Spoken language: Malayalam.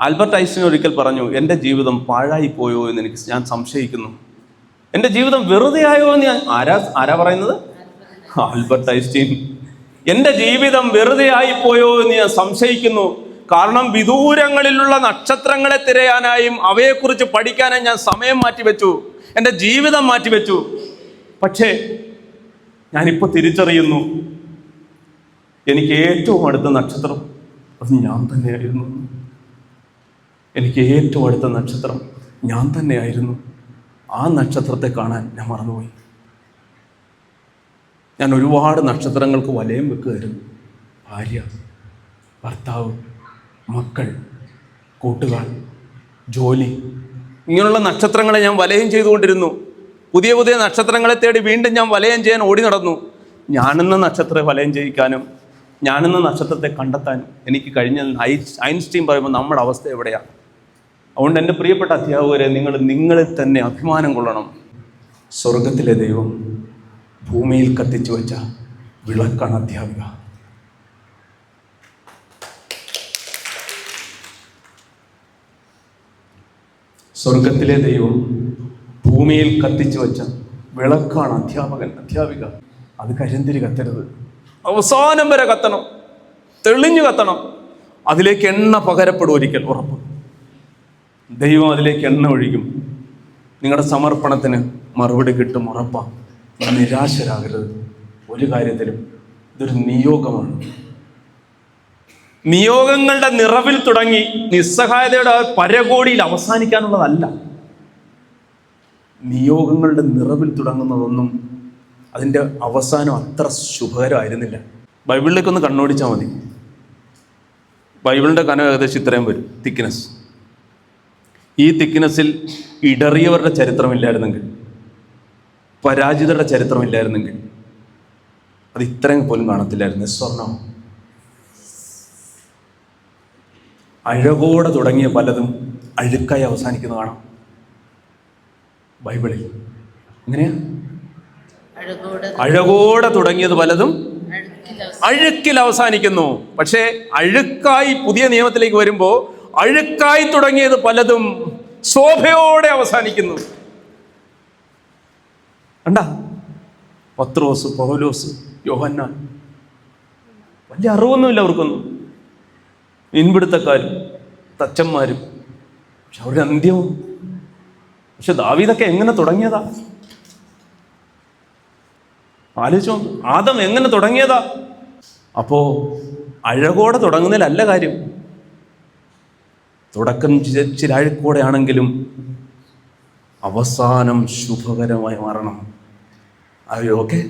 ആൽബർട്ട് ഐൻസ്റ്റീൻ ഒരിക്കൽ പറഞ്ഞു എന്റെ ജീവിതം പാഴായി പോയോ എന്ന് എനിക്ക് ഞാൻ സംശയിക്കുന്നു. എന്റെ ജീവിതം വെറുതെ ആയോ എന്ന് ഞാൻ ആരാ ആരാ പറയുന്നത്? Albert Einstein. എന്റെ ജീവിതം വെറുതെ ആയിപ്പോയോ പോയോ എന്ന് ഞാൻ സംശയിക്കുന്നു. കാരണം വിദൂരങ്ങളിലുള്ള നക്ഷത്രങ്ങളെ തിരയാനായും അവയെക്കുറിച്ച് പഠിക്കാനായി ഞാൻ സമയം മാറ്റിവെച്ചു. എന്റെ ജീവിതം മാറ്റിവെച്ചു. പക്ഷേ ഞാനിപ്പോൾ തിരിച്ചറിയുന്നു. എനിക്ക് ഏറ്റവും അടുത്ത നക്ഷത്രം അത് ഞാൻ തന്നെയായിരുന്നു. എനിക്ക് ഏറ്റവും അടുത്ത നക്ഷത്രം ഞാൻ തന്നെയായിരുന്നു. ആ നക്ഷത്രത്തെ കാണാൻ ഞാൻ മറന്നുപോയി. ഞാൻ ഒരുപാട് നക്ഷത്രങ്ങൾക്ക് വലയം വെക്കുകയായിരുന്നു. ഭാര്യ ഭർത്താവ് മക്കൾ കൂട്ടുകാർ ജോലി ഇങ്ങനെയുള്ള നക്ഷത്രങ്ങളെ ഞാൻ വലയം ചെയ്തുകൊണ്ടിരുന്നു. പുതിയ പുതിയ നക്ഷത്രങ്ങളെ തേടി വീണ്ടും ഞാൻ വലയം ചെയ്യാൻ ഓടി നടന്നു. ഞാനെന്ന നക്ഷത്രത്തെ വലയം ചെയ്യിക്കാനും ഞാനെന്ന നക്ഷത്രത്തെ കണ്ടെത്താനും എനിക്ക് കഴിഞ്ഞ ഐൻസ്റ്റീൻ പറയുമ്പോൾ നമ്മുടെ അവസ്ഥ എവിടെയാണ് അതുകൊണ്ട് എന്റെ പ്രിയപ്പെട്ട അധ്യാപകരെ നിങ്ങൾ നിങ്ങളിൽ തന്നെ അഭിമാനം കൊള്ളണം. സ്വർഗത്തിലെ ദൈവം ഭൂമിയിൽ കത്തിച്ചു വെച്ച വിളക്കാണ് അധ്യാപിക. സ്വർഗത്തിലെ ദൈവം ഭൂമിയിൽ കത്തിച്ചു വെച്ച വിളക്കാണ് അധ്യാപകൻ. അധ്യാപിക അത് കരിന്തിരി കത്തരുത്. അവസാനം വരെ കത്തണം. തെളിഞ്ഞു കത്തണം. അതിലേക്ക് എണ്ണ പകരപ്പെടും ഒരിക്കൽ ഉറപ്പ്. ദൈവം അതിലേക്ക് എണ്ണ ഒഴിക്കും. നിങ്ങളുടെ സമർപ്പണത്തിന് മറുപടി കിട്ടും ഉറപ്പാണ് നിരാശരാകരുത്. ഒരു കാര്യത്തിലും ഇതൊരു നിയോഗമാണ്. നിയോഗങ്ങളുടെ നിറവിൽ തുടങ്ങി നിസ്സഹായതയുടെ പരകോടിയിൽ അവസാനിക്കാനുള്ളതല്ല. നിയോഗങ്ങളുടെ നിറവിൽ തുടങ്ങുന്നതൊന്നും അതിന്റെ അവസാനം അത്ര ശുഭകരമായിരുന്നില്ല. ബൈബിളിലേക്ക് ഒന്ന് കണ്ണോടിച്ചാൽ മതി. ബൈബിളിന്റെ കനം ഏകദേശം ഇത്രയും വരും. തിക്നെസ് ഈ തിക്നെസ്സിൽ ഇടറിയവരുടെ ചരിത്രമില്ലായിരുന്നെങ്കിൽ പരാജിതരുടെ ചരിത്രമില്ലായിരുന്നെങ്കിൽ അത് ഇത്രയും പോലും കാണത്തില്ലായിരുന്നു. സ്വർണം. അഴകോടെ തുടങ്ങിയ പലതും അഴുക്കായി അവസാനിക്കുന്ന കാണാം. ബൈബിളിൽ. എങ്ങനെയാ? അഴകോടെ തുടങ്ങിയത് പലതും അഴുക്കിൽ അഴുക്കിൽ അവസാനിക്കുന്നു. പക്ഷേ അഴുക്കായി പുതിയ നിയമത്തിലേക്ക് വരുമ്പോൾ അഴുക്കായി തുടങ്ങിയത് പലതും ശോഭയോടെ അവസാനിക്കുന്നു. കണ്ട? പത്രോസ് പൗലോസ് യോഹന്നാൻ. വലിയ അറിവൊന്നുമില്ല അവർക്കൊന്നും. മീൻപിടുത്തക്കാരും തച്ചന്മാരും. പക്ഷെ അവരുടെ അന്ത്യവും പക്ഷെ ദാവീദൊക്കെ എങ്ങനെ തുടങ്ങിയതാ? ആലോചിച്ചോ ആദം എങ്ങനെ തുടങ്ങിയതാ? അപ്പോ അഴകോടെ തുടങ്ങുന്നതിലല്ല കാര്യം. തുടക്കം ചിരാഴിക്കൂടെ ആണെങ്കിലും അവസാനം ശുഭകരമായി മാറണം. അയ്യോ ഓക്കെ